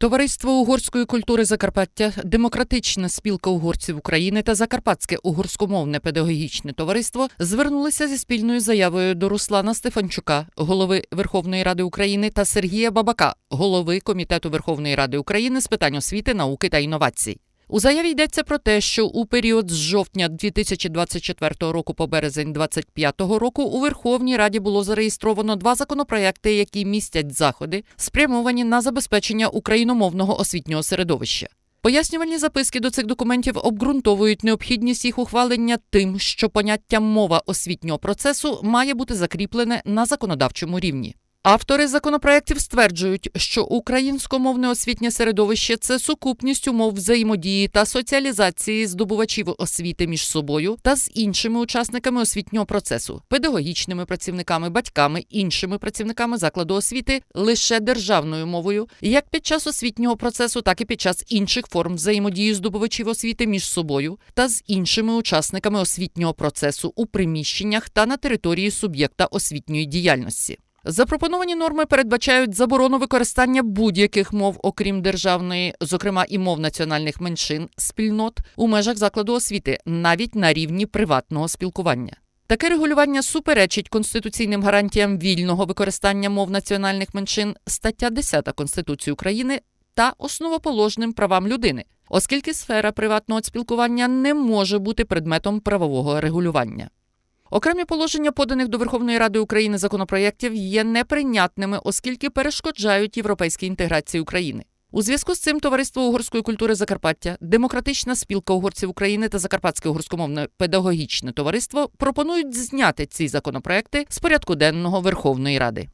Товариство угорської культури Закарпаття, Демократична спілка угорців України та Закарпатське угорськомовне педагогічне товариство звернулися зі спільною заявою до Руслана Стефанчука, голови Верховної Ради України, та Сергія Бабака, голови Комітету Верховної Ради України з питань освіти, науки та інновацій. У заяві йдеться про те, що у період з жовтня 2024 року по березень 2025 року у Верховній Раді було зареєстровано два законопроекти, які містять заходи, спрямовані на забезпечення україномовного освітнього середовища. Пояснювальні записки до цих документів обґрунтовують необхідність їх ухвалення тим, що поняття мова освітнього процесу має бути закріплене на законодавчому рівні. Автори законопроєктів стверджують, що українськомовне освітнє середовище це сукупність умов взаємодії та соціалізації здобувачів освіти між собою та з іншими учасниками освітнього процесу, педагогічними працівниками, батьками, іншими працівниками закладу освіти лише державною мовою, як під час освітнього процесу, так і під час інших форм взаємодії здобувачів освіти між собою та з іншими учасниками освітнього процесу у приміщеннях та на території суб'єкта освітньої діяльності. Запропоновані норми передбачають заборону використання будь-яких мов, окрім державної, зокрема і мов національних меншин, спільнот у межах закладу освіти, навіть на рівні приватного спілкування. Таке регулювання суперечить конституційним гарантіям вільного використання мов національних меншин, стаття 10 Конституції України та основоположним правам людини, оскільки сфера приватного спілкування не може бути предметом правового регулювання. Окремі положення поданих до Верховної Ради України законопроєктів є неприйнятними, оскільки перешкоджають європейській інтеграції України. У зв'язку з цим Товариство угорської культури Закарпаття, Демократична спілка угорців України та Закарпатське угорськомовне педагогічне товариство пропонують зняти ці законопроекти з порядку денного Верховної Ради.